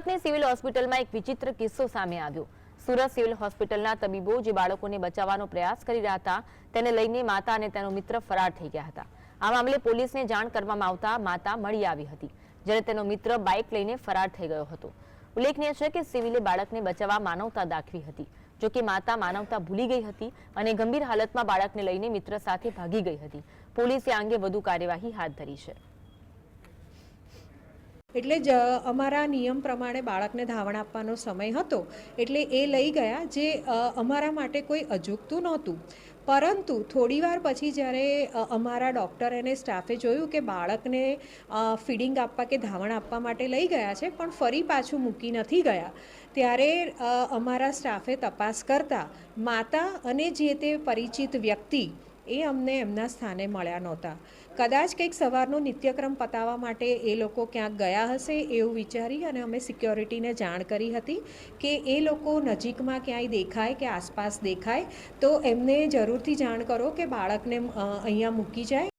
સુરતની સિવિલ હોસ્પિટલમાં એક વિચિત્ર કિસ્સો સામે આવ્યો. સુરત સિવિલ હોસ્પિટલના તબીબો જે બાળકોને બચાવવાનો પ્રયાસ કરી રહ્યા હતા, તેને લઈને માતા અને તેનો મિત્ર ફરાર થઈ ગયા હતા. આ મામલે પોલીસને જાણ કરવામાં આવતા માતા મળી આવી હતી, જ્યારે તેનો મિત્ર બાઇક લઈને ફરાર થઈ ગયો હતો. ઉલ્લેખનીય છે કે સિવિલે બાળકને બચાવવા માનવતા દાખવી હતી, જો કે માતા માનવતા ભૂલી ગઈ હતી અને ગંભીર હાલતમાં બાળકને લઈને મિત્ર સાથે ભાગી ગઈ હતી. પોલીસે આ અંગે વધુ કાર્યવાહી હાથ ધરી છે. એટલે જ અમારા નિયમ પ્રમાણે બાળકને ધાવણ આપવાનો સમય હતો, એટલે એ લઈ ગયા જે અમારા માટે કોઈ અજુગતું નહોતું. પરંતુ થોડીવાર પછી જ્યારે અમારા ડૉક્ટર અને સ્ટાફે જોયું કે બાળકને ફીડિંગ આપવા કે ધાવણ આપવા માટે લઈ ગયા છે, પણ ફરી પાછું મૂકી નથી ગયા. ત્યારે અમારા સ્ટાફે તપાસ કરતા માતા અને જે તે પરિચિત વ્યક્તિ એ અમને એમના સ્થાને મળ્યા નહોતા. કદાચ કંઈક સવારનો નિત્યક્રમ પતાવવા માટે એ લોકો ક્યાંક ગયા હશે એવું વિચારી અને અમે સિક્યોરિટીને જાણ કરી હતી કે એ લોકો નજીકમાં ક્યાંય દેખાય કે આસપાસ દેખાય, તો એમને જરૂરથી જાણ કરો કે બાળકને અહીંયા મૂકી જાય.